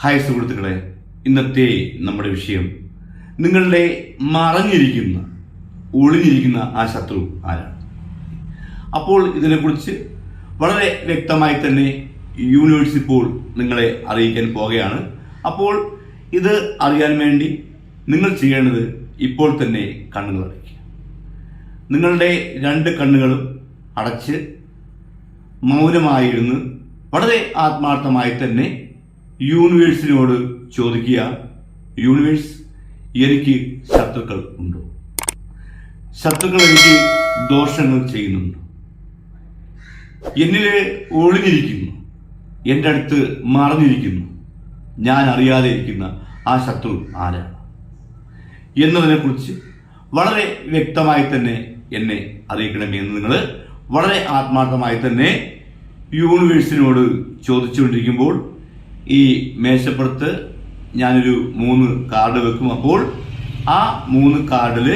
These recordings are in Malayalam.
ഹായ് സുഹൃത്തുക്കളെ ഇന്നത്തെ നമ്മുടെ വിഷയം നിങ്ങളുടെ മറഞ്ഞിരിക്കുന്ന ഒളിഞ്ഞിരിക്കുന്ന ആ ശത്രു ആരാണ്? അപ്പോൾ ഇതിനെക്കുറിച്ച് വളരെ വ്യക്തമായി തന്നെ യൂണിവേഴ്സ് ഇപ്പോൾ നിങ്ങളെ അറിയിക്കാൻ പോവുകയാണ്. അപ്പോൾ ഇത് അറിയാൻ വേണ്ടി നിങ്ങൾ ചെയ്യേണ്ടത് ഇപ്പോൾ തന്നെ കണ്ണുകൾ അടയ്ക്കുക. നിങ്ങളുടെ രണ്ട് കണ്ണുകളും അടച്ച് മൗനമായിരുന്ന് വളരെ ആത്മാർത്ഥമായി തന്നെ യൂണിവേഴ്സിനോട് ചോദിക്കുക യൂണിവേഴ്സ് എനിക്ക് ശത്രുക്കൾ ഉണ്ടോ? ശത്രുക്കൾ എനിക്ക് ദോഷങ്ങൾ ചെയ്യുന്നുണ്ടോ? എന്നിലെ ഒളിഞ്ഞിരിക്കുന്നു എന്റെ അടുത്ത് മറഞ്ഞിരിക്കുന്നു ഞാൻ അറിയാതെ ഇരിക്കുന്ന ആ ശത്രു ആരാണ് എന്നതിനെക്കുറിച്ച് വളരെ വ്യക്തമായി തന്നെ എന്നെ അറിയിക്കണമേ എന്ന് നിങ്ങൾ വളരെ ആത്മാർത്ഥമായി തന്നെ യൂണിവേഴ്സിനോട് ചോദിച്ചുകൊണ്ടിരിക്കുമ്പോൾ ഈ മേശപ്പുറത്ത് ഞാനൊരു മൂന്ന് കാർഡ് വെക്കും. അപ്പോൾ ആ മൂന്ന് കാർഡിൽ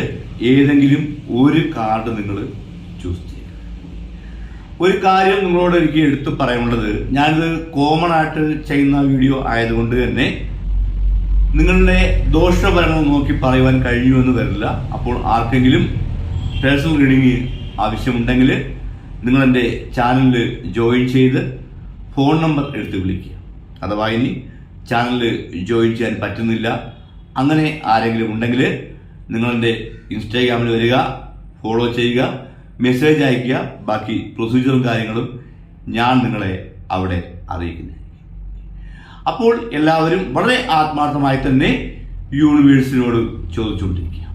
ഏതെങ്കിലും ഒരു കാർഡ് നിങ്ങൾ ചൂസ് ചെയ്യുക. ഒരു കാര്യം നിങ്ങളോട് എനിക്ക് എടുത്തു പറയാനുള്ളത് ഞാനിത് കോമൺ ആയിട്ട് ചെയ്യുന്ന വീഡിയോ ആയതുകൊണ്ട് തന്നെ നിങ്ങളുടെ ദോഷഫലങ്ങൾ നോക്കി പറയുവാൻ കഴിയുമെന്ന് വരില്ല. അപ്പോൾ ആർക്കെങ്കിലും പേഴ്സണൽ റീഡിങ് ആവശ്യമുണ്ടെങ്കിൽ നിങ്ങളെന്റെ ചാനലിൽ ജോയിൻ ചെയ്ത് ഫോൺ നമ്പർ എടുത്ത് വിളിക്കുക. അഥവാ ഇനി ചാനലിൽ ജോയിൻ ചെയ്യാൻ പറ്റുന്നില്ല അങ്ങനെ ആരെങ്കിലും ഉണ്ടെങ്കിൽ നിങ്ങളെന്റെ ഇൻസ്റ്റാഗ്രാമിൽ വരിക ഫോളോ ചെയ്യുക മെസ്സേജ് അയയ്ക്കുക ബാക്കി പ്രൊസീജിയറും കാര്യങ്ങളും ഞാൻ നിങ്ങളെ അവിടെ അറിയിക്കുന്നത് അപ്പോൾ എല്ലാവരും വളരെ ആത്മാർത്ഥമായി തന്നെ യൂണിവേഴ്സിനോട് ചോദിച്ചുകൊണ്ടിരിക്കുക.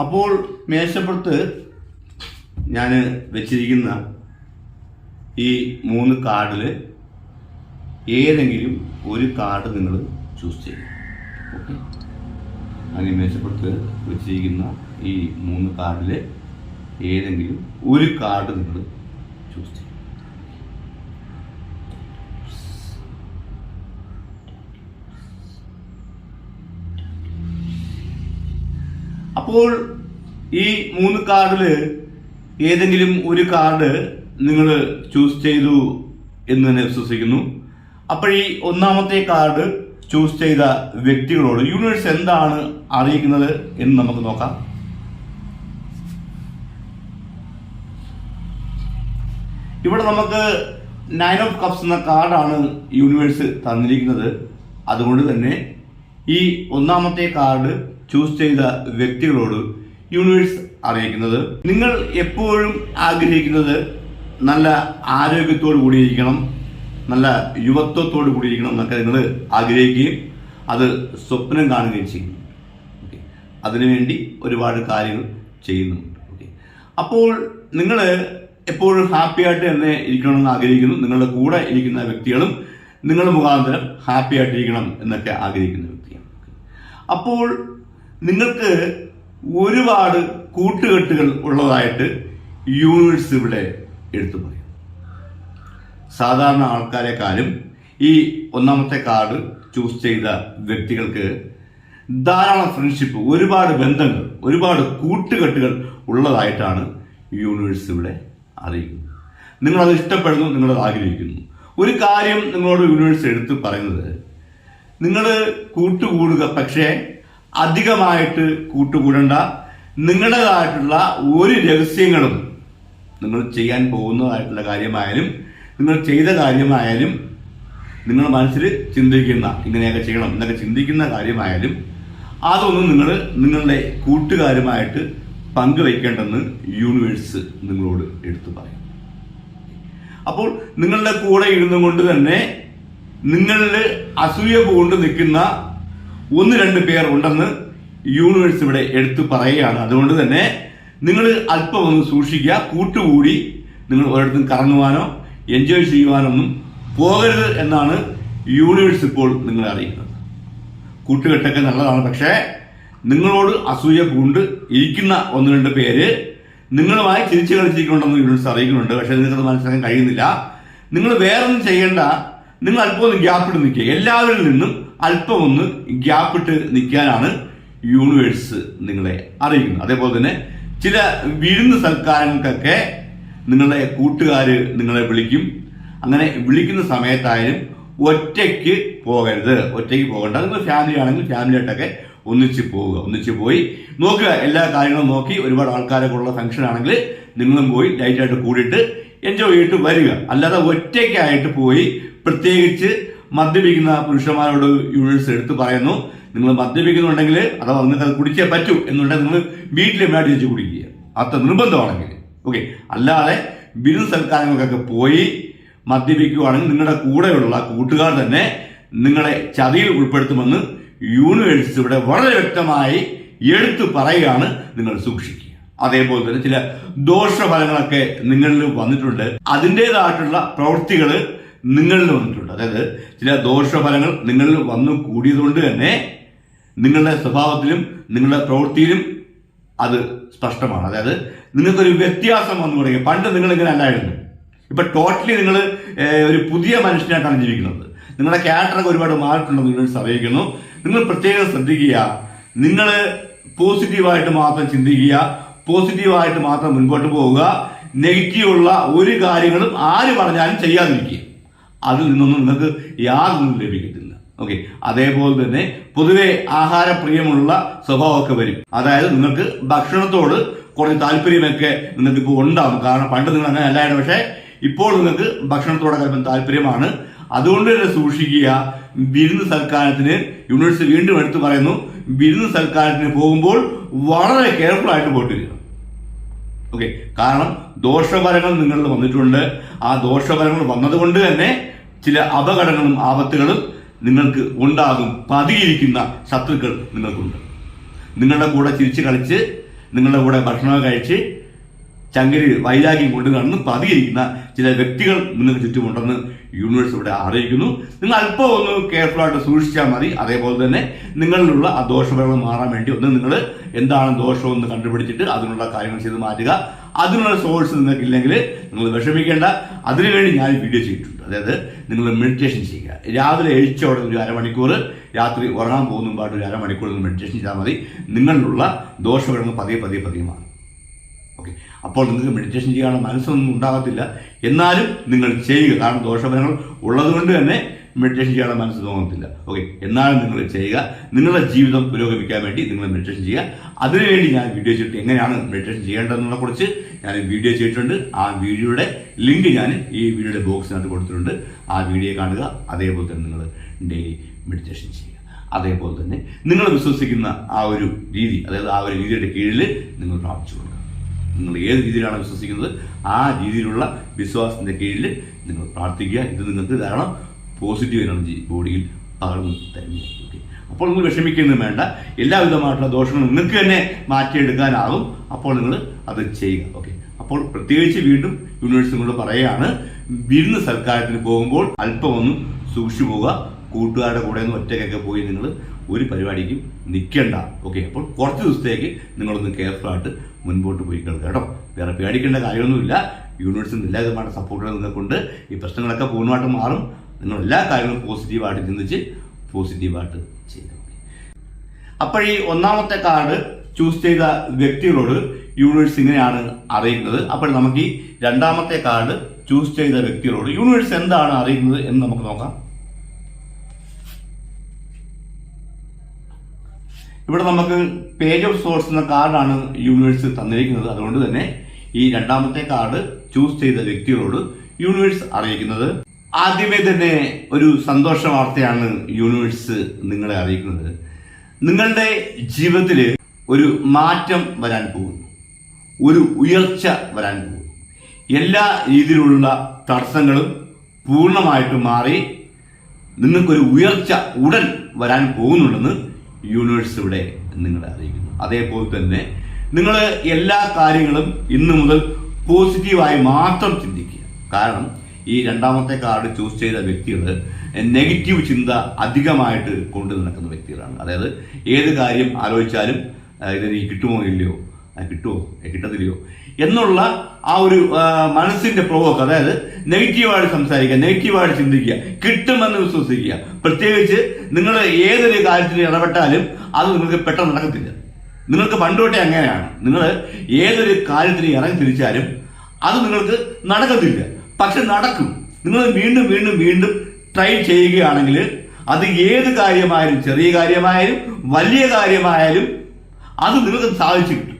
അപ്പോൾ മേശപ്പുറത്ത് ഞാൻ വെച്ചിരിക്കുന്ന ഈ മൂന്ന് കാർഡിൽ ഏതെങ്കിലും ഒരു കാർഡ് നിങ്ങൾ ചൂസ് ചെയ്യും ഓക്കെ അങ്ങനെ മേശപ്പുറത്ത് വെച്ചിരിക്കുന്ന ഈ മൂന്ന് കാർഡിൽ ഏതെങ്കിലും ഒരു കാർഡ് നിങ്ങൾ ചൂസ് ചെയ്യും അപ്പോൾ ഈ മൂന്ന് കാർഡിൽ ഏതെങ്കിലും ഒരു കാർഡ് നിങ്ങൾ ചൂസ് ചെയ്തു എന്ന് തന്നെ വിശ്വസിക്കുന്നു. അപ്പോൾ ഈ ഒന്നാമത്തെ കാർഡ് ചൂസ് ചെയ്ത വ്യക്തികളോട് യൂണിവേഴ്സ് എന്താണ് അറിയിക്കുന്നത് എന്ന് നമുക്ക് നോക്കാം. ഇവിടെ നമുക്ക് നയൻ ഓഫ് കപ്സ് എന്ന കാർഡാണ് യൂണിവേഴ്സ് തന്നിരിക്കുന്നത്. അതുകൊണ്ട് തന്നെ ഈ ഒന്നാമത്തെ കാർഡ് ചൂസ് ചെയ്ത വ്യക്തികളോട് യൂണിവേഴ്സ് അറിയിക്കുന്നത്. നിങ്ങൾ എപ്പോഴും ആഗ്രഹിക്കുന്നത് നല്ല ആരോഗ്യത്തോടു കൂടിയിരിക്കണം നല്ല യുവത്വത്തോടു കൂടിയിരിക്കണം എന്നൊക്കെ നിങ്ങൾ ആഗ്രഹിക്കുകയും അത് സ്വപ്നം കാണുകയും ചെയ്യും. ഓക്കെ അതിനുവേണ്ടി ഒരുപാട് കാര്യങ്ങൾ ചെയ്യുന്നുണ്ട്. ഓക്കെ അപ്പോൾ നിങ്ങൾ എപ്പോഴും ഹാപ്പി ആയിട്ട് തന്നെ ഇരിക്കണമെന്ന് ആഗ്രഹിക്കുന്നു. നിങ്ങളുടെ കൂടെ ഇരിക്കുന്ന വ്യക്തികളും നിങ്ങൾ മുഖാന്തരം ഹാപ്പി ആയിട്ടിരിക്കണം എന്നൊക്കെ ആഗ്രഹിക്കുന്ന വ്യക്തിയാണ്. അപ്പോൾ നിങ്ങൾക്ക് ഒരുപാട് കൂട്ടുകെട്ടുകൾ ഉള്ളതായിട്ട് യൂണിവേഴ്സ് ഇവിടെ എടുത്തു പറയും. സാധാരണ ആൾക്കാരെക്കാളും ഈ ഒന്നാമത്തെ കാർഡ് ചൂസ് ചെയ്ത വ്യക്തികൾക്ക് ധാരാളം ഫ്രണ്ട്ഷിപ്പ് ഒരുപാട് ബന്ധങ്ങൾ ഒരുപാട് കൂട്ടുകെട്ടുകൾ ഉള്ളതായിട്ടാണ് യൂണിവേഴ്സ് ഇവിടെ അറിയിക്കുന്നത് നിങ്ങളത് ഇഷ്ടപ്പെടുന്നു നിങ്ങളത് ആഗ്രഹിക്കുന്നു. ഒരു കാര്യം നിങ്ങളോട് യൂണിവേഴ്സ് എടുത്ത് പറയുന്നത് നിങ്ങൾ കൂട്ടുകൂടുക പക്ഷേ അധികമായിട്ട് കൂട്ടുകൂടണ്ട. നിങ്ങളുടേതായിട്ടുള്ള ഒരു രഹസ്യങ്ങളും നിങ്ങൾ ചെയ്യാൻ പോകുന്നതായിട്ടുള്ള കാര്യമായാലും നിങ്ങൾ ചെയ്ത കാര്യമായാലും നിങ്ങൾ മനസ്സിൽ ചിന്തിക്കുന്ന ഇങ്ങനെയൊക്കെ ചെയ്യണം എന്നൊക്കെ ചിന്തിക്കുന്ന കാര്യമായാലും അതൊന്നും നിങ്ങൾ നിങ്ങളുടെ കൂട്ടുകാരുമായിട്ട് പങ്കുവയ്ക്കേണ്ടെന്ന് യൂണിവേഴ്സ് നിങ്ങളോട് എടുത്തു പറയും. അപ്പോൾ നിങ്ങളുടെ കൂടെ ഇരുന്നു കൊണ്ട് തന്നെ നിങ്ങളിൽ അസൂയ പോകൊണ്ട് നിൽക്കുന്ന ഒന്ന് രണ്ട് പേർ ഉണ്ടെന്ന് യൂണിവേഴ്സ് ഇവിടെ എടുത്തു പറയുകയാണ്. അതുകൊണ്ട് തന്നെ നിങ്ങൾ അല്പം ഒന്ന് സൂക്ഷിക്കുക കൂട്ടുകൂടി നിങ്ങൾ ഒരിടത്തും കറങ്ങുവാനോ എൻജോയ് ചെയ്യുവാനൊന്നും പോകരുത് എന്നാണ് യൂണിവേഴ്സ് ഇപ്പോൾ നിങ്ങളെ അറിയിക്കുന്നത്. കൂട്ടുകെട്ടൊക്കെ നല്ലതാണ് പക്ഷേ നിങ്ങളോട് അസൂയ കൊണ്ട് ഇരിക്കുന്ന ഒന്ന് രണ്ട് പേര് നിങ്ങളുമായി ചിരിച്ചു കളിച്ചിരിക്കുന്നുണ്ടെന്ന് യൂണിവേഴ്സ് അറിയിക്കുന്നുണ്ട്. പക്ഷേ നിങ്ങൾക്കത് മനസ്സിലാക്കാൻ കഴിയുന്നില്ല. നിങ്ങൾ വേറൊന്നും ചെയ്യേണ്ട നിങ്ങൾ അല്പം ഒന്ന് ഗ്യാപ്പിട്ട് നിൽക്കുക എല്ലാവരിൽ നിന്നും അല്പം ഒന്ന് ഗ്യാപ്പിട്ട് നിൽക്കാനാണ് യൂണിവേഴ്സ് നിങ്ങളെ അറിയിക്കുന്നത് അതേപോലെ തന്നെ ചില വിരുന്ന് സൽക്കാരങ്ങൾക്കൊക്കെ നിങ്ങളുടെ കൂട്ടുകാർ നിങ്ങളെ വിളിക്കും. അങ്ങനെ വിളിക്കുന്ന സമയത്തായാലും ഒറ്റയ്ക്ക് പോകരുത്. ഒറ്റയ്ക്ക് പോകണ്ട. നിങ്ങൾ ഫാമിലി ആണെങ്കിൽ ഫാമിലി ആയിട്ടൊക്കെ ഒന്നിച്ച് പോവുക. ഒന്നിച്ച് പോയി നോക്കുക. എല്ലാ കാര്യങ്ങളും നോക്കി ഒരുപാട് ആൾക്കാരൊക്കെ ഉള്ള ഫംഗ്ഷൻ ആണെങ്കിൽ നിങ്ങളും പോയി ലൈറ്റായിട്ട് കൂടിയിട്ട് എൻജോയ് ചെയ്തിട്ട് വരിക. അല്ലാതെ ഒറ്റയ്ക്കായിട്ട് പോയി പ്രത്യേകിച്ച് മദ്യപിക്കുന്ന പുരുഷന്മാരോട് യൂണിവേഴ്സ് എടുത്തു പറയുന്നു. നിങ്ങൾ മദ്യപിക്കുന്നുണ്ടെങ്കിൽ അഥവാ നിങ്ങൾക്ക് അത് കുടിച്ചേ പറ്റൂ എന്നുണ്ടെങ്കിൽ നിങ്ങൾ വീട്ടിലെ മേടി വെച്ച് കുടിക്കുക. അത്ര നിർബന്ധമാണെങ്കിൽ. ഓക്കെ അല്ലാതെ ബിരുദ സൽക്കാരങ്ങൾക്കൊക്കെ പോയി മദ്യപിക്കുകയാണെങ്കിൽ നിങ്ങളുടെ കൂടെയുള്ള കൂട്ടുകാർ തന്നെ നിങ്ങളെ ചതിയിൽ ഉൾപ്പെടുത്തുമെന്ന് യൂണിവേഴ്സിറ്റി ഇവിടെ വളരെ വ്യക്തമായി എടുത്തു പറയുകയാണ് നിങ്ങൾ സൂക്ഷിക്കുക. അതേപോലെ തന്നെ ചില ദോഷഫലങ്ങളൊക്കെ നിങ്ങളിൽ വന്നിട്ടുണ്ട്. അതിന്റെതായിട്ടുള്ള പ്രവൃത്തികൾ നിങ്ങളിൽ വന്നിട്ടുണ്ട്. അതായത് ചില ദോഷഫലങ്ങൾ നിങ്ങളിൽ വന്നു കൂടിയതുകൊണ്ട് തന്നെ നിങ്ങളുടെ സ്വഭാവത്തിലും നിങ്ങളുടെ പ്രവൃത്തിയിലും അത് സ്പഷ്ടമാണ്. അതായത് നിങ്ങൾക്കൊരു വ്യത്യാസം വന്നു തുടങ്ങി. പണ്ട് നിങ്ങൾ ഇങ്ങനെ അല്ലായിരുന്നു. ഇപ്പൊ ടോട്ടലി നിങ്ങൾ ഒരു പുതിയ മനുഷ്യനായിട്ടാണ് ജീവിക്കുന്നത്. നിങ്ങളുടെ ക്യാരക്ടറൊക്കെ ഒരുപാട് മാറിയിട്ടുണ്ടെന്ന് നിങ്ങൾ അറിയിക്കുന്നു നിങ്ങൾ പ്രത്യേകം ശ്രദ്ധിക്കുക. നിങ്ങൾ പോസിറ്റീവായിട്ട് മാത്രം ചിന്തിക്കുക. പോസിറ്റീവായിട്ട് മാത്രം മുൻപോട്ട് പോവുക. നെഗറ്റീവുള്ള ഒരു കാര്യങ്ങളും ആര് പറഞ്ഞാലും ചെയ്യാതിരിക്കുക. അതിൽ നിന്നൊന്നും നിങ്ങൾക്ക് യാതൊന്നും ലഭിക്കത്തില്ല. ഓക്കെ അതേപോലെ തന്നെ പൊതുവെ ആഹാരപ്രിയമുള്ള സ്വഭാവമൊക്കെ വരും. അതായത് നിങ്ങൾക്ക് ഭക്ഷണത്തോട് കുറച്ച് താല്പര്യമൊക്കെ നിങ്ങൾക്ക് ഇപ്പോൾ ഉണ്ടാവും കാരണം പണ്ട് നിങ്ങൾ അങ്ങനെ അല്ലായിരുന്നു. പക്ഷേ ഇപ്പോൾ നിങ്ങൾക്ക് ഭക്ഷണത്തോടൊക്കെ താല്പര്യമാണ്. അതുകൊണ്ട് തന്നെ സൂക്ഷിക്കുക. വിരുന്ന് സൽക്കാരത്തിന് യൂണിവേഴ്സിറ്റി വീണ്ടും എടുത്തു പറയുന്നു. വിരുന്ന് സൽക്കാരത്തിന് പോകുമ്പോൾ വളരെ കെയർഫുൾ ആയിട്ട് പോയിട്ട് വരിക ഓക്കെ കാരണം ദോഷഫലങ്ങൾ നിങ്ങളിൽ വന്നിട്ടുണ്ട്. ആ ദോഷഫലങ്ങൾ വന്നതുകൊണ്ട് തന്നെ ചില അപകടങ്ങളും ആപത്തുകളും നിങ്ങൾക്ക് ഉണ്ടാകും. പതിയിരിക്കുന്ന ശത്രുക്കൾ നിങ്ങൾക്കുണ്ട്. നിങ്ങളുടെ കൂടെ ചിരിച്ച് കളിച്ച് നിങ്ങളുടെ കൂടെ ഭക്ഷണം കഴിച്ച് ചങ്കരി വൈരാഗ്യം കൊണ്ട് നടന്ന് പതിയിരിക്കുന്ന ചില വ്യക്തികൾ നിങ്ങൾക്ക് ചുറ്റുമുണ്ടെന്ന് യൂണിവേഴ്സ് ഇവിടെ അറിയിക്കുന്നു. നിങ്ങൾ അല്പം ഒന്ന് കെയർഫുൾ ആയിട്ട് സൂക്ഷിച്ചാൽ മതി. അതേപോലെ തന്നെ നിങ്ങളിലുള്ള ആ ദോഷഫലങ്ങൾ മാറാൻ വേണ്ടി ഒന്ന് നിങ്ങൾ എന്താണ് ദോഷം ദോഷമെന്ന് കണ്ടുപിടിച്ചിട്ട് അതിനുള്ള കാര്യങ്ങൾ ചെയ്ത് മാറ്റുക. അതിനുള്ള സോഴ്സ് നിങ്ങൾക്കില്ലെങ്കിൽ നിങ്ങൾ വിഷമിക്കേണ്ട. അതിനുവേണ്ടി ഞാൻ വീഡിയോ ചെയ്തിട്ടുണ്ട്. അതായത് നിങ്ങൾ മെഡിറ്റേഷൻ ചെയ്യുക. രാവിലെ എഴിച്ചോടെ ഒരു അരമണിക്കൂർ രാത്രി ഉറങ്ങാൻ പോകുന്ന പാട്ട് ഒരു അരമണിക്കൂർ മെഡിറ്റേഷൻ ചെയ്താൽ മതി. നിങ്ങളിലുള്ള ദോഷഫലങ്ങൾ പതിയെ പതിയെ പതിയെ മാറും ഓക്കെ അപ്പോൾ നിങ്ങൾക്ക് മെഡിറ്റേഷൻ ചെയ്യാനുള്ള മനസ്സൊന്നും ഉണ്ടാകത്തില്ല. എന്നാലും നിങ്ങൾ ചെയ്യുക. കാരണം ദോഷഫലങ്ങൾ ഉള്ളതുകൊണ്ട് തന്നെ മെഡിറ്റേഷൻ ചെയ്യാനുള്ള മനസ്സ് തോന്നത്തില്ല. ഓക്കെ എന്നാലും നിങ്ങൾ ചെയ്യുക. നിങ്ങളുടെ ജീവിതം പുരോഗമിക്കാൻ വേണ്ടി നിങ്ങൾ മെഡിറ്റേഷൻ ചെയ്യുക. അതിനുവേണ്ടി ഞാൻ വീഡിയോ ചെയ്തിട്ട് എങ്ങനെയാണ് മെഡിറ്റേഷൻ ചെയ്യേണ്ടതെന്നുള്ള കുറിച്ച് ഞാൻ വീഡിയോ ചെയ്തിട്ടുണ്ട്. ആ വീഡിയോയുടെ ലിങ്ക് ഞാൻ ഈ വീഡിയോയുടെ ബോക്സിനകത്ത് കൊടുത്തിട്ടുണ്ട്. ആ വീഡിയോ കാണുക. അതേപോലെ തന്നെ നിങ്ങൾ ഡെയിലി മെഡിറ്റേഷൻ ചെയ്യുക. അതേപോലെ തന്നെ നിങ്ങൾ വിശ്വസിക്കുന്ന ആ ഒരു രീതി അതായത് ആ ഒരു രീതിയുടെ കീഴിൽ നിങ്ങൾ പ്രാപിച്ചു നിങ്ങൾ ഏത് രീതിയിലാണ് വിശ്വസിക്കുന്നത് ആ രീതിയിലുള്ള വിശ്വാസത്തിന്റെ കീഴിൽ നിങ്ങൾ പ്രാർത്ഥിക്കുക. ഇത് നിങ്ങൾക്ക് ധാരാളം പോസിറ്റീവ് എനർജി ബോഡിയിൽ പകർന്നു ഓക്കെ അപ്പോൾ നിങ്ങൾ വിഷമിക്കുന്നതും വേണ്ട. എല്ലാവിധമായിട്ടുള്ള ദോഷങ്ങളും നിങ്ങൾക്ക് തന്നെ മാറ്റിയെടുക്കാനാകും. അപ്പോൾ നിങ്ങൾ അത് ചെയ്യുക. ഓക്കെ അപ്പോൾ പ്രത്യേകിച്ച് വീണ്ടും യൂണിവേഴ്സ് നിങ്ങളോട് പറയുകയാണ് വിരുന്ന് സൽക്കാരത്തിന് പോകുമ്പോൾ അല്പമൊന്നും സൂക്ഷിച്ചു പോവുക. കൂട്ടുകാരുടെ കൂടെ ഒന്ന് ഒറ്റയ്ക്കൊക്കെ പോയി നിങ്ങൾ ഒരു പരിപാടിക്കും നിൽക്കേണ്ട. ഓക്കെ അപ്പോൾ കുറച്ച് ദിവസത്തേക്ക് നിങ്ങളൊന്ന് കെയർഫുൾ ആയിട്ട് മുൻപോട്ട് പോയി കിടക്കുക കേട്ടോ. വേറെ പേടിക്കേണ്ട കാര്യമൊന്നുമില്ല. യൂണിവേഴ്സിൽ എല്ലാ വിധமான സപ്പോർട്ടുകൾ നിങ്ങൾക്കുണ്ട്. ഈ പ്രശ്നങ്ങളൊക്കെ പൂർണമായിട്ട് മാറും. നിങ്ങൾ എല്ലാ കാര്യങ്ങളും പോസിറ്റീവായിട്ട് ചിന്തിച്ച് പോസിറ്റീവായിട്ട് ചെയ്യണം അപ്പോൾ ഈ ഒന്നാമത്തെ കാർഡ് ചൂസ് ചെയ്ത വ്യക്തികളോട് യൂണിവേഴ്സ് ഇങ്ങനെയാണ് അറിയുന്നത്. അപ്പോൾ നമുക്ക് ഈ രണ്ടാമത്തെ കാർഡ് ചൂസ് ചെയ്ത വ്യക്തികളോട് യൂണിവേഴ്സ് എന്താണ് അറിയുന്നത് എന്ന് നമുക്ക് നോക്കാം. ഇവിടെ നമുക്ക് പേജ് ഓഫ് സോഴ്സ് എന്ന കാർഡാണ് യൂണിവേഴ്സ് തന്നിരിക്കുന്നത്. അതുകൊണ്ട് തന്നെ ഈ രണ്ടാമത്തെ കാർഡ് ചൂസ് ചെയ്ത വ്യക്തികളോട് യൂണിവേഴ്സ് അറിയിക്കുന്നത്. ആദ്യമേ തന്നെ ഒരു സന്തോഷ വാർത്തയാണ് യൂണിവേഴ്സ് നിങ്ങളെ അറിയിക്കുന്നത്. നിങ്ങളുടെ ജീവിതത്തിൽ ഒരു മാറ്റം വരാൻ പോകുന്നു. ഒരു ഉയർച്ച വരാൻ പോകുന്നു. എല്ലാ രീതിയിലുള്ള തടസ്സങ്ങളും പൂർണമായിട്ട് മാറി നിങ്ങൾക്കൊരു ഉയർച്ച ഉടൻ വരാൻ പോകുന്നുണ്ടെന്ന് യൂണിവേഴ്സ് ഇവിടെ നിങ്ങളെ അറിയിക്കുന്നു. അതേപോലെ തന്നെ നിങ്ങൾ എല്ലാ കാര്യങ്ങളും ഇന്നു മുതൽ പോസിറ്റീവായി മാത്രം ചിന്തിക്കുക. കാരണം ഈ രണ്ടാമത്തെ കാർഡ് ചൂസ് ചെയ്ത വ്യക്തികൾ നെഗറ്റീവ് ചിന്ത അധികമായിട്ട് കൊണ്ടു നടക്കുന്ന വ്യക്തികളാണ്. അതായത് ഏത് കാര്യം ആലോചിച്ചാലും ഇതെനിക്ക് കിട്ടുമോ ഇല്ലയോ? കിട്ടുമോ? കിട്ടത്തില്ലയോ? എന്നുള്ള ആ ഒരു മനസ്സിന്റെ പ്രവോക്ക് അതായത് നെഗറ്റീവായിട്ട് സംസാരിക്കുക നെഗറ്റീവായിട്ട് ചിന്തിക്കുക കിട്ടുമെന്ന് വിശ്വസിക്കുക. പ്രത്യേകിച്ച് നിങ്ങൾ ഏതൊരു കാര്യത്തിൽ ഇടപെട്ടാലും അത് നിങ്ങൾക്ക് പെട്ടെന്ന് നടക്കത്തില്ല. നിങ്ങൾക്ക് പണ്ടോട്ടെ അങ്ങനെയാണ്. നിങ്ങൾ ഏതൊരു കാര്യത്തിന് ഇറങ്ങി തിരിച്ചാലും അത് നിങ്ങൾക്ക് നടക്കത്തില്ല. പക്ഷെ നടക്കും. നിങ്ങൾ വീണ്ടും വീണ്ടും വീണ്ടും ട്രൈ ചെയ്യുകയാണെങ്കിൽ അത് ഏത് കാര്യമായാലും ചെറിയ കാര്യമായാലും വലിയ കാര്യമായാലും അത് നിങ്ങൾക്ക് സാധിച്ചു കിട്ടും.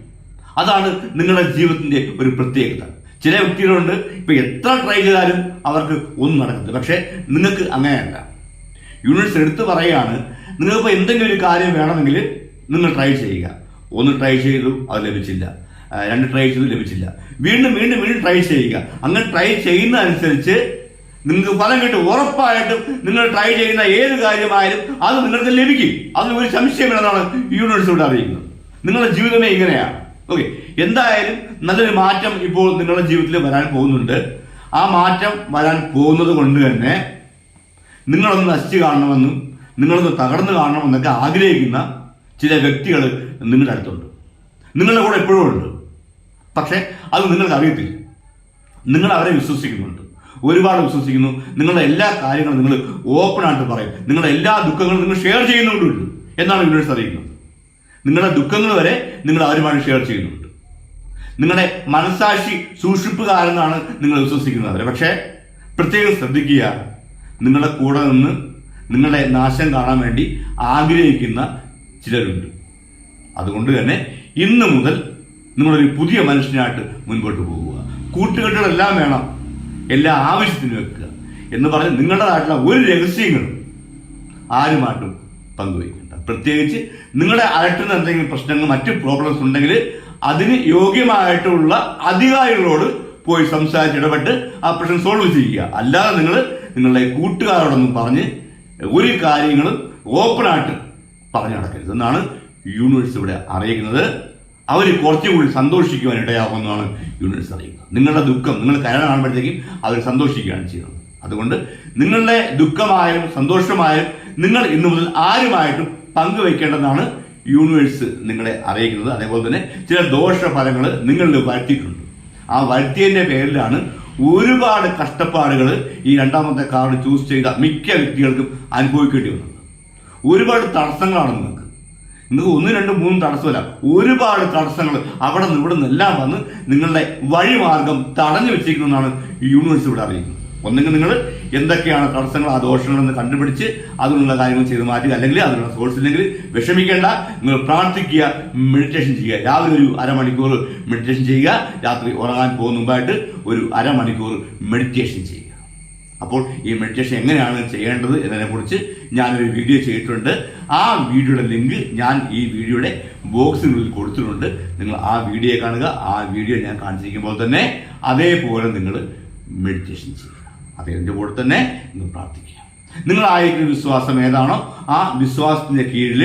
അതാണ് നിങ്ങളുടെ ജീവിതത്തിന്റെ ഒരു പ്രത്യേകത. ചില വ്യക്തികളുണ്ട് ഇപ്പൊ എത്ര ട്രൈ ചെയ്താലും അവർക്ക് ഒന്നും നടക്കുന്നത് പക്ഷേ നിങ്ങൾക്ക് അങ്ങനെയല്ല. യൂണിവേഴ്സ് എടുത്തു പറയുകയാണ് നിങ്ങൾക്കിപ്പോൾ എന്തെങ്കിലും ഒരു കാര്യം വേണമെങ്കിൽ നിങ്ങൾ ട്രൈ ചെയ്യുക. ഒന്ന് ട്രൈ ചെയ്തു അത് ലഭിച്ചില്ല. രണ്ട് ട്രൈ ചെയ്തു ലഭിച്ചില്ല. വീണ്ടും വീണ്ടും വീണ്ടും ട്രൈ ചെയ്യുക. അങ്ങനെ ട്രൈ ചെയ്യുന്ന അനുസരിച്ച് നിങ്ങൾക്ക് ഫലം കിട്ടും. ഉറപ്പായിട്ടും നിങ്ങൾ ട്രൈ ചെയ്യുന്ന ഏത് കാര്യമായാലും അത് നിങ്ങൾക്ക് ലഭിക്കും. അതിൽ ഒരു സംശയമില്ലെന്നാണ് യൂണിവേഴ്സ് ഇവിടെ അറിയുന്നത്. നിങ്ങളുടെ ജീവിതമേ ഇങ്ങനെയാണ്. ഓക്കെ എന്തായാലും നല്ലൊരു മാറ്റം ഇപ്പോൾ നിങ്ങളുടെ ജീവിതത്തിൽ വരാൻ പോകുന്നുണ്ട്. ആ മാറ്റം വരാൻ പോകുന്നത് കൊണ്ട് തന്നെ നിങ്ങളൊന്ന് നശിച്ചു കാണണമെന്നും നിങ്ങളൊന്ന് തകർന്നു കാണണമെന്നൊക്കെ ആഗ്രഹിക്കുന്ന ചില വ്യക്തികൾ നിങ്ങളുടെ അടുത്തുണ്ട്. നിങ്ങളുടെ കൂടെ എപ്പോഴും ഉണ്ട്. പക്ഷേ അത് നിങ്ങൾക്ക് അറിയത്തില്ല. നിങ്ങൾ അവരെ വിശ്വസിക്കുന്നുണ്ട്. ഒരുപാട് വിശ്വസിക്കുന്നു. നിങ്ങളുടെ എല്ലാ കാര്യങ്ങളും നിങ്ങൾ ഓപ്പൺ ആയിട്ട് പറയും. നിങ്ങളുടെ എല്ലാ ദുഃഖങ്ങളും നിങ്ങൾ ഷെയർ ചെയ്യുന്നുണ്ടുണ്ട് എന്നാണ് യൂണിവേഴ്സ് അറിയിക്കുന്നത് നിങ്ങളുടെ ദുഃഖങ്ങൾ വരെ നിങ്ങൾ അവരുമായി ഷെയർ ചെയ്യുന്നുണ്ട്. നിങ്ങളുടെ മനസാക്ഷി സൂക്ഷിപ്പുകാരെന്നാണ് നിങ്ങൾ വിശ്വസിക്കുന്നത് അവരെ. പക്ഷേ പ്രത്യേകം ശ്രദ്ധിക്കുക നിങ്ങളുടെ കൂടെ നിന്ന് നിങ്ങളുടെ നാശം കാണാൻ വേണ്ടി ആഗ്രഹിക്കുന്ന ചിലരുണ്ട്. അതുകൊണ്ട് തന്നെ ഇന്ന് മുതൽ നിങ്ങളൊരു പുതിയ മനുഷ്യനായിട്ട് മുൻപോട്ട് പോവുക കൂട്ടുകെട്ടുകളെല്ലാം വേണം. എല്ലാ ആവശ്യത്തിനും വെക്കുക. എന്ന് പറഞ്ഞ് നിങ്ങളുടേതായിട്ടുള്ള ഒരു രഹസ്യങ്ങളും ആരുമായിട്ടും പങ്കുവയ്ക്കണ്ട പ്രത്യേകിച്ച് നിങ്ങളുടെ അലട്ടുന്ന എന്തെങ്കിലും പ്രശ്നങ്ങൾ മറ്റു പ്രോബ്ലംസ് ഉണ്ടെങ്കിൽ അതിന് യോഗ്യമായിട്ടുള്ള അധികാരികളോട് പോയി സംസാരിച്ച് ഇടപെട്ട് ആ പ്രശ്നം സോൾവ് ചെയ്യുക. അല്ലാതെ നിങ്ങൾ നിങ്ങളുടെ കൂട്ടുകാരോടൊന്നും പറഞ്ഞ് ഒരു കാര്യങ്ങളും ഓപ്പണായിട്ട് പറഞ്ഞു നടക്കരുത്. എന്നാണ് യൂണിവേഴ്സ് ഇവിടെ അറിയിക്കുന്നത്. അവർ കുറച്ചും കൂടി സന്തോഷിക്കുവാൻ ഇടയാകുമെന്നാണ് യൂണിവേഴ്സ് അറിയിക്കുന്നത് നിങ്ങളുടെ ദുഃഖം നിങ്ങൾ കരൺ കാണുമ്പോഴത്തേക്കും അവർ സന്തോഷിക്കുകയാണ് ചെയ്യുന്നത്. അതുകൊണ്ട് നിങ്ങളുടെ ദുഃഖമായാലും സന്തോഷമായാലും നിങ്ങൾ ഇന്നു മുതൽ ആരുമായിട്ടും പങ്കുവെക്കേണ്ടതാണ് യൂണിവേഴ്സ് നിങ്ങളെ അറിയിക്കുന്നത്. അതേപോലെ തന്നെ ചില ദോഷഫലങ്ങൾ നിങ്ങളിൽ വരുത്തിയിട്ടുണ്ട്. ആ വരുത്തിയതിന്റെ പേരിലാണ് ഒരുപാട് കഷ്ടപ്പാടുകൾ ഈ രണ്ടാമത്തെ കാർഡ് ചൂസ് ചെയ്ത മിക്ക വ്യക്തികൾക്കും അനുഭവിക്കേണ്ടി വന്നത്. ഒരുപാട് തടസ്സങ്ങളാണ് നിങ്ങൾക്ക്. നിങ്ങൾക്ക് ഒന്ന് രണ്ട് മൂന്നും തടസ്സമല്ല. ഒരുപാട് തടസ്സങ്ങൾ അവിടെ നിന്ന് ഇവിടെ നിന്നെല്ലാം വന്ന് നിങ്ങളുടെ വഴിമാർഗം തടഞ്ഞു വെച്ചിരിക്കുന്നതാണ് യൂണിവേഴ്സ് ഇവിടെ അറിയിക്കുന്നത്. ഒന്നെങ്കിൽ നിങ്ങൾ എന്തൊക്കെയാണ് തടസ്സങ്ങൾ ആ ദോഷങ്ങളെന്ന് കണ്ടുപിടിച്ച് അതിനുള്ള കാര്യങ്ങൾ ചെയ്ത് മാറ്റുക അല്ലെങ്കിൽ അതിനുള്ള സോഴ്സ് ഇല്ലെങ്കിൽ വിഷമിക്കേണ്ട നിങ്ങൾ പ്രാർത്ഥിക്കുക മെഡിറ്റേഷൻ ചെയ്യുക. രാവിലെ ഒരു അരമണിക്കൂർ മെഡിറ്റേഷൻ ചെയ്യുക രാത്രി ഉറങ്ങാൻ പോകുന്ന മുമ്പായിട്ട് ഒരു അരമണിക്കൂർ മെഡിറ്റേഷൻ ചെയ്യുക. അപ്പോൾ ഈ മെഡിറ്റേഷൻ എങ്ങനെയാണ് ചെയ്യേണ്ടത് എന്നതിനെക്കുറിച്ച് ഞാനൊരു വീഡിയോ ചെയ്തിട്ടുണ്ട്. ആ വീഡിയോയുടെ ലിങ്ക് ഞാൻ ഈ വീഡിയോയുടെ ബോക്സിനുള്ളിൽ കൊടുത്തിട്ടുണ്ട്. നിങ്ങൾ ആ വീഡിയോ കാണുക. ആ വീഡിയോ ഞാൻ കാണിച്ചിരിക്കുമ്പോൾ തന്നെ അതേപോലെ നിങ്ങൾ മെഡിറ്റേഷൻ ചെയ്യുക. അതിന്റെ കൂടെ തന്നെ നിങ്ങൾ പ്രാർത്ഥിക്കുക നിങ്ങളായിരിക്കുന്ന വിശ്വാസം ഏതാണോ ആ വിശ്വാസത്തിന്റെ കീഴിൽ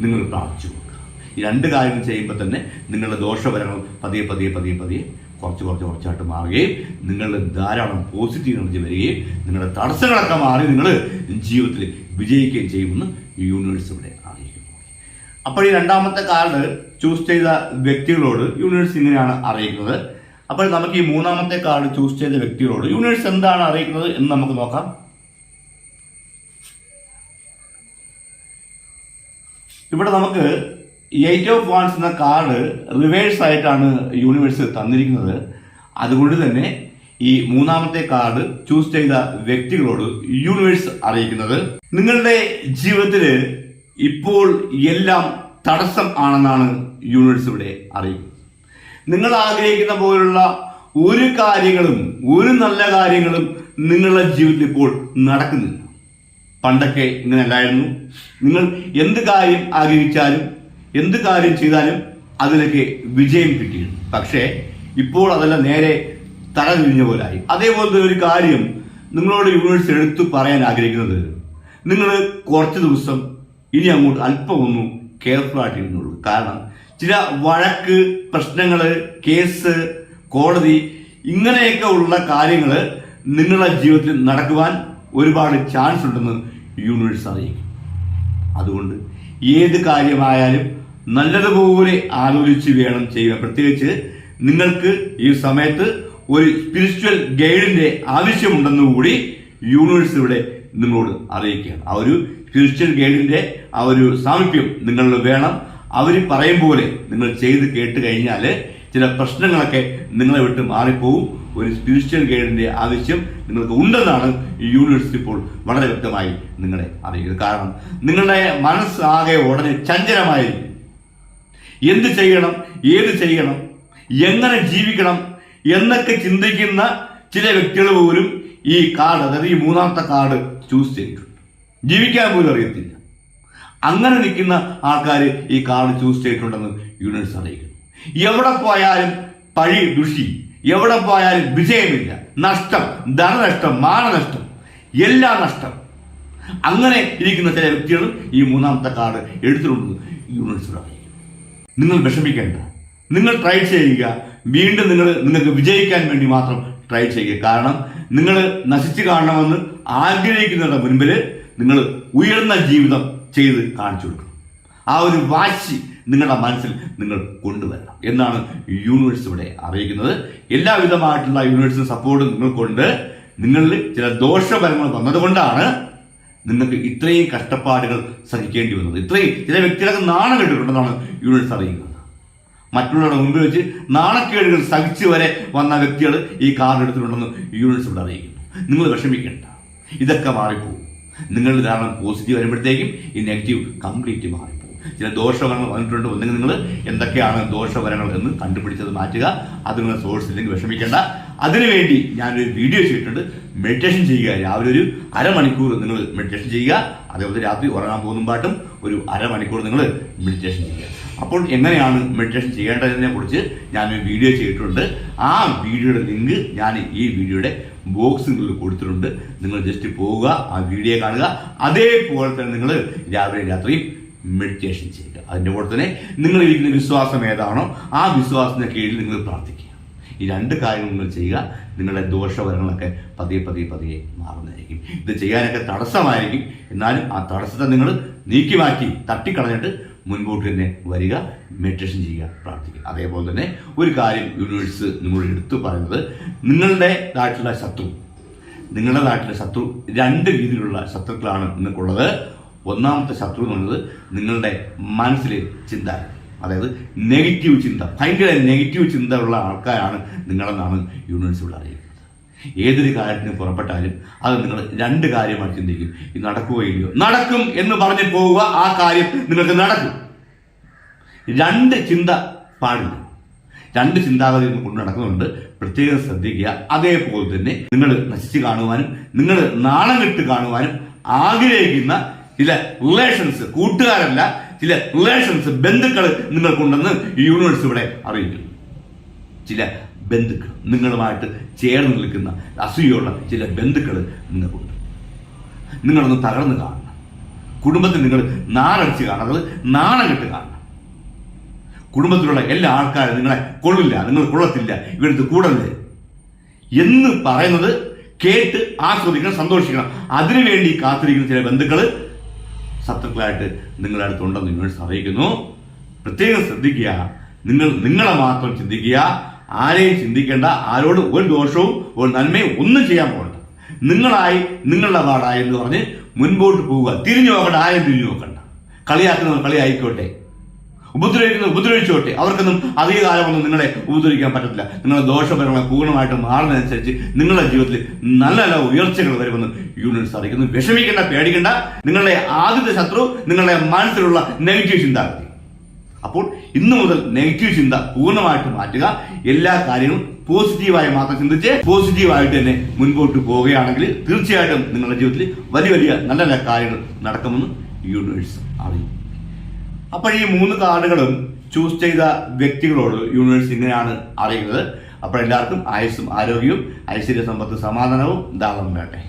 നിങ്ങൾ പ്രാർത്ഥിച്ചു കൊടുക്കുക. ഈ രണ്ട് കാര്യങ്ങൾ ചെയ്യുമ്പോൾ തന്നെ നിങ്ങളുടെ ദോഷഫലങ്ങൾ പതിയെ പതിയെ പതിയെ പതിയെ കുറച്ച് കുറച്ച് കുറച്ചായിട്ട് മാറുകയും നിങ്ങളുടെ ധാരാളം പോസിറ്റീവ് എനർജി വരികയും നിങ്ങളുടെ തടസ്സങ്ങളൊക്കെ മാറി നിങ്ങൾ ജീവിതത്തിൽ വിജയിക്കുകയും ചെയ്യുമെന്ന് യൂണിവേഴ്സ് ഇവിടെ അറിയിക്കുന്നു. അപ്പോൾ ഈ രണ്ടാമത്തെ കാർഡ് ചൂസ് ചെയ്ത വ്യക്തികളോട് യൂണിവേഴ്സ് ഇങ്ങനെയാണ് അറിയിക്കുന്നത്. അപ്പോൾ നമുക്ക് ഈ മൂന്നാമത്തെ കാർഡ് ചൂസ് ചെയ്ത വ്യക്തികളോട് യൂണിവേഴ്സ് എന്താണ് അറിയിക്കുന്നത് എന്ന് നമുക്ക് നോക്കാം. ഇവിടെ നമുക്ക് എയ്റ്റ് ഓഫ് വാൻസ് എന്ന കാർഡ് റിവേഴ്സ് ആയിട്ടാണ് യൂണിവേഴ്സ് തന്നിരിക്കുന്നത്. അതുകൊണ്ട് തന്നെ ഈ മൂന്നാമത്തെ കാർഡ് ചൂസ് ചെയ്ത വ്യക്തികളോട് യൂണിവേഴ്സ് അറിയിക്കുന്നത്. നിങ്ങളുടെ ജീവിതത്തിൽ ഇപ്പോൾ എല്ലാം തടസ്സം ആണെന്നാണ് യൂണിവേഴ്സ് ഇവിടെ അറിയിക്കുന്നത്. നിങ്ങൾ ആഗ്രഹിക്കുന്ന പോലുള്ള ഒരു കാര്യങ്ങളും ഒരു നല്ല കാര്യങ്ങളും നിങ്ങളുടെ ജീവിതത്തിൽ ഇപ്പോൾ നടക്കുന്നില്ല. പണ്ടൊക്കെ ഇങ്ങനെ അല്ലായിരുന്നു. നിങ്ങൾ എന്ത് കാര്യം ആഗ്രഹിച്ചാലും എന്ത് കാര്യം ചെയ്താലും അതിലൊക്കെ വിജയം കിട്ടിയിരുന്നു പക്ഷേ ഇപ്പോൾ അതെല്ലാം നേരെ തല തിരിഞ്ഞ പോലായി അതേപോലത്തെ ഒരു കാര്യം നിങ്ങളോട് യൂണിവേഴ്സ് എടുത്തു പറയാൻ ആഗ്രഹിക്കുന്നത് നിങ്ങൾ കുറച്ച് ദിവസം ഇനി അങ്ങോട്ട് അല്പമൊന്നും കെയർഫുൾ ആയിട്ടിരുന്നുള്ളൂ. കാരണം ചില വഴക്ക് പ്രശ്നങ്ങൾ കേസ് കോടതി ഇങ്ങനെയൊക്കെ ഉള്ള കാര്യങ്ങൾ നിങ്ങളുടെ ജീവിതത്തിൽ നടക്കുവാൻ ഒരുപാട് ചാൻസ് ഉണ്ടെന്ന് യൂണിവേഴ്സ് അറിയിക്കും. അതുകൊണ്ട് ഏത് കാര്യമായാലും നല്ലതുപോലെ ആലോചിച്ച് വേണം ചെയ്യുക പ്രത്യേകിച്ച് നിങ്ങൾക്ക് ഈ സമയത്ത് ഒരു സ്പിരിച്വൽ ഗൈഡിന്റെ ആവശ്യമുണ്ടെന്ന് കൂടി യൂണിവേഴ്സ് ഇവിടെ നിങ്ങളോട് അറിയിക്കുകയാണ്. ആ ഒരു സ്പിരിച്വൽ ഗൈഡിന്റെ ആ ഒരു സാമീപ്യം നിങ്ങളിൽ വേണം അവർ പറയും പോലെ നിങ്ങൾ ചെയ്ത് കേട്ട് കഴിഞ്ഞാൽ ചില പ്രശ്നങ്ങളൊക്കെ നിങ്ങളെ വിട്ട് മാറിപ്പോവും. ഒരു സ്പിരിച്വൽ ഗൈഡിന്റെ ആവശ്യം നിങ്ങൾക്ക് ഉണ്ടെന്നാണ് ഈ യൂണിവേഴ്സിറ്റി ഇപ്പോൾ വളരെ വ്യക്തമായി നിങ്ങളെ അറിയിക്കുന്നത് കാരണം നിങ്ങളുടെ മനസ്സ് ആകെ ഉടനെ ചഞ്ചലമായിരിക്കും. എന്ത് ചെയ്യണം? ഏത് ചെയ്യണം? എങ്ങനെ ജീവിക്കണം? എന്നൊക്കെ ചിന്തിക്കുന്ന ചില വ്യക്തികൾ പോലും ഈ കാർഡ് അതായത് ഈ മൂന്നാമത്തെ കാർഡ് ചൂസ് ചെയ്തിട്ടുണ്ട്. ജീവിക്കാൻ പോലും അറിയത്തില്ല. അങ്ങനെ നിൽക്കുന്ന ആൾക്കാർ ഈ കാർഡ് ചൂസ് ചെയ്തിട്ടുണ്ടെന്ന് യൂണിവേഴ്സ് അറിയിക്കുന്നു. എവിടെ പോയാലും പഴി ദുഷി എവിടെ പോയാലും വിജയമില്ല. നഷ്ടം ധനനഷ്ടം മാനനഷ്ടം എല്ലാ നഷ്ടം. അങ്ങനെ ഇരിക്കുന്ന ചില വ്യക്തികളും ഈ മൂന്നാമത്തെ കാർഡ് എടുത്തിട്ടുണ്ടെന്ന് യൂണിവേഴ്സ് അറിയിക്കുന്നു. നിങ്ങൾ വിഷമിക്കേണ്ട. നിങ്ങൾ ട്രൈ ചെയ്യുക. വീണ്ടും നിങ്ങൾ നിങ്ങൾക്ക് വിജയിക്കാൻ വേണ്ടി മാത്രം ട്രൈ ചെയ്യുക. കാരണം നിങ്ങൾ നശിച്ചു കാണണമെന്ന് ആഗ്രഹിക്കുന്നവരുടെ മുൻപിൽ നിങ്ങൾ ഉയർന്ന ജീവിതം ചെയ്ത് കാണിച്ചു കൊടുക്കണം. ആ ഒരു വാശി നിങ്ങളുടെ മനസ്സിൽ നിങ്ങൾ കൊണ്ടുവരണം എന്നാണ് യൂണിവേഴ്സ് ഇവിടെ അറിയിക്കുന്നത്. എല്ലാവിധമായിട്ടുള്ള യൂണിവേഴ്സിന് സപ്പോർട്ട് നിങ്ങൾക്കുണ്ട്. നിങ്ങളിൽ ചില ദോഷഫലങ്ങൾ വന്നതുകൊണ്ടാണ് നിങ്ങൾക്ക് ഇത്രയും കഷ്ടപ്പാടുകൾ സഹിക്കേണ്ടി വന്നത്. ഇത്രയും ചില വ്യക്തികളൊക്കെ നാണം കെട്ടിട്ടുണ്ടെന്നാണ് യൂണിവേഴ്സ് അറിയിക്കുന്നത്. മറ്റുള്ളവരുടെ മുമ്പിൽ വെച്ച് നാണക്കേടുകൾ സഹിച്ചു വരെ വന്ന വ്യക്തികൾ ഈ കാർഡ് എടുത്തിട്ടുണ്ടെന്ന് യൂണിവേഴ്സ് ഇവിടെ അറിയിക്കുന്നു. നിങ്ങൾ വിഷമിക്കേണ്ട. ഇതൊക്കെ മാറിപ്പോകും. നിങ്ങൾ ധാരാളം പോസിറ്റീവ് വരുമ്പോഴത്തേക്കും ഈ നെഗറ്റീവ് കംപ്ലീറ്റ് മാറിപ്പോകും. ചില ദോഷവരങ്ങൾ വന്നിട്ടുണ്ട്. ഒന്നെങ്കിൽ നിങ്ങൾ എന്തൊക്കെയാണ് ദോഷവരങ്ങൾ എന്ന് കണ്ടുപിടിച്ചത് മാറ്റുക. അത് നിങ്ങൾ സോഴ്സ് ഇല്ലെങ്കിൽ വിഷമിക്കേണ്ട. അതിനുവേണ്ടി ഞാനൊരു വീഡിയോ ചെയ്തിട്ടുണ്ട്. മെഡിറ്റേഷൻ ചെയ്യുക. രാവിലെ ഒരു അരമണിക്കൂർ നിങ്ങൾ മെഡിറ്റേഷൻ ചെയ്യുക. അതേപോലെ രാത്രി ഉറങ്ങാൻ പോകുന്ന പാട്ടും ഒരു അരമണിക്കൂർ നിങ്ങൾ മെഡിറ്റേഷൻ ചെയ്യുക. അപ്പോൾ എങ്ങനെയാണ് മെഡിറ്റേഷൻ ചെയ്യേണ്ടതിനെ കുറിച്ച് ഞാൻ വീഡിയോ ചെയ്തിട്ടുണ്ട്. ആ വീഡിയോയുടെ ലിങ്ക് ഞാൻ ഈ വീഡിയോയുടെ ബോക്സിൽ കൊടുത്തിട്ടുണ്ട്. നിങ്ങൾ ജസ്റ്റ് പോവുക ആ വീഡിയോ കാണുക. അതേപോലെ തന്നെ നിങ്ങൾ രാവിലെ രാത്രി മെഡിറ്റേഷൻ ചെയ്യുക. അതിന്റെ കൂടെ തന്നെ നിങ്ങൾ ഇരിക്കുന്ന വിശ്വാസം ഏതാണോ ആ വിശ്വാസത്തിന് കീഴിൽ നിങ്ങൾ പ്രാർത്ഥിക്കുക. ഈ രണ്ട് കാര്യങ്ങൾ നിങ്ങൾ ചെയ്യുക. നിങ്ങളുടെ ദോഷഫലങ്ങളൊക്കെ പതിയെ പതിയെ പതിയെ മാറുന്നതായിരിക്കും. ഇത് ചെയ്യാനൊക്കെ തടസ്സമായിരിക്കും. എന്നാലും ആ തടസ്സത്തെ നിങ്ങൾ നീക്കി മാറ്റി തട്ടിക്കളഞ്ഞിട്ട് മുൻപോട്ട് തന്നെ വരിക മെഡിറ്റേഷൻ ചെയ്യുക പ്രാർത്ഥിക്കുക. അതേപോലെ തന്നെ ഒരു കാര്യം യൂണിവേഴ്സ് നിങ്ങളോട് എടുത്തു പറയുന്നത് നിങ്ങളുടെ നിങ്ങളുടേതായിട്ടുള്ള ശത്രു നിങ്ങളുടെ നാട്ടിലെ ശത്രു രണ്ട് രീതിയിലുള്ള ശത്രുക്കളാണ് നിങ്ങൾക്കുള്ളത്. ഒന്നാമത്തെ ശത്രു എന്ന് പറയുന്നത് നിങ്ങളുടെ മനസ്സിലെ ചിന്ത അതായത് നെഗറ്റീവ് ചിന്ത ഭയങ്കര നെഗറ്റീവ് ചിന്തയുള്ള ആൾക്കാരാണ് നിങ്ങളെന്നാണ് യൂണിവേഴ്സിറ്റി അറിയുന്നത്. ഏതൊരു കാര്യത്തിന് പുറപ്പെട്ടാലും അത് നിങ്ങൾ രണ്ട് കാര്യമായി ചിന്തിക്കും. ഇത് നടക്കുകയില്ലയോ നടക്കും എന്ന് പറഞ്ഞ് പോവുക ആ കാര്യം നിങ്ങൾക്ക് നടക്കും. രണ്ട് ചിന്ത പാടില്ല. രണ്ട് ചിന്താഗതി കൊണ്ട് നടക്കുന്നുണ്ട്. പ്രത്യേകം ശ്രദ്ധിക്കുക. അതേപോലെ തന്നെ നിങ്ങൾ നശിച്ച് കാണുവാനും നിങ്ങൾ നാണം കെട്ട് കാണുവാനും ആഗ്രഹിക്കുന്ന ചില റിലേഷൻസ് കൂട്ടുകാരല്ല ചില റിലേഷൻസ് ബന്ധുക്കൾ നിങ്ങൾക്കുണ്ടെന്ന് യൂണിവേഴ്സ് ഇവിടെ അറിയിക്കുന്നു. ചില ബന്ധുക്കൾ നിങ്ങളുമായിട്ട് ചേർന്ന് നിൽക്കുന്ന അസൂയുള്ള ചില ബന്ധുക്കൾ നിങ്ങൾക്കുണ്ട്. നിങ്ങളൊന്ന് തകർന്ന് കാണണം. കുടുംബത്തിൽ നിങ്ങൾ നാളടിച്ച് കാണണം. അത് നാണം കെട്ട് കാണണം. കുടുംബത്തിലുള്ള എല്ലാ ആൾക്കാരും നിങ്ങളെ കൊള്ളില്ല നിങ്ങൾ കൊള്ളത്തില്ല ഇവിടുത്തെ കൂടല്ലേ? എന്ന് പറയുന്നത് കേട്ട് ആസ്വദിക്കണം സന്തോഷിക്കണം. അതിനുവേണ്ടി കാത്തിരിക്കുന്ന ചില ബന്ധുക്കൾ ശത്രുക്കളായിട്ട് നിങ്ങളുടെ അടുത്തുണ്ടെന്ന് നിങ്ങൾ അറിയിക്കുന്നു. പ്രത്യേകം ശ്രദ്ധിക്കുക. നിങ്ങൾ നിങ്ങളെ മാത്രം ചിന്തിക്കുക. ആരെയും ചിന്തിക്കേണ്ട ആരോട് ഒരു ദോഷവും ഒരു നന്മയും ഒന്നും ചെയ്യാൻ പോകണ്ട. നിങ്ങളായി നിങ്ങളുടെ പാടായി എന്ന് പറഞ്ഞ് മുൻപോട്ട് പോവുക. തിരിഞ്ഞു നോക്കണ്ട ആരെയും തിരിഞ്ഞു നോക്കണ്ട. കളിയാക്കുന്നവർ കളിയായിക്കോട്ടെ. ഉപദ്രവിക്കുന്നത് ഉപദ്രവിച്ചോട്ടെ. അവർക്കൊന്നും അധിക കാലമൊന്നും നിങ്ങളെ ഉപദ്രവിക്കാൻ പറ്റത്തില്ല. നിങ്ങളുടെ ദോഷപരമായ പൂർണമായിട്ട് മാറുന്നതനുസരിച്ച് നിങ്ങളുടെ ജീവിതത്തിൽ നല്ല നല്ല ഉയർച്ചകൾ വരുമെന്ന് യൂണിയൻ സാധിക്കുന്നു വിഷമിക്കേണ്ട പേടിക്കേണ്ട. നിങ്ങളുടെ ആദ്യത്തെ ശത്രു നിങ്ങളുടെ മനസ്സിലുള്ള നെഗറ്റീവ് ചിന്താഗതി. അപ്പോൾ ഇന്ന് മുതൽ നെഗറ്റീവ് ചിന്ത പൂർണമായിട്ട് മാറ്റുക. എല്ലാ കാര്യങ്ങളും പോസിറ്റീവായി മാത്രം ചിന്തിച്ച് പോസിറ്റീവായിട്ട് തന്നെ മുൻപോട്ട് പോവുകയാണെങ്കിൽ തീർച്ചയായിട്ടും നിങ്ങളുടെ ജീവിതത്തിൽ വലിയ വലിയ നല്ല നല്ല കാര്യങ്ങൾ നടക്കുമെന്ന് യൂണിവേഴ്സ് അറിയും. അപ്പോൾ ഈ മൂന്ന് കാർഡുകളും ചൂസ് ചെയ്ത വ്യക്തികളോട് യൂണിവേഴ്സ് ഇങ്ങനെയാണ് അറിയുന്നത്. അപ്പോൾ എല്ലാവർക്കും ആയുസ്സും ആരോഗ്യവും ഐശ്വര്യ സമ്പത്ത് സമാധാനവും ധാരാളം വേട്ടെ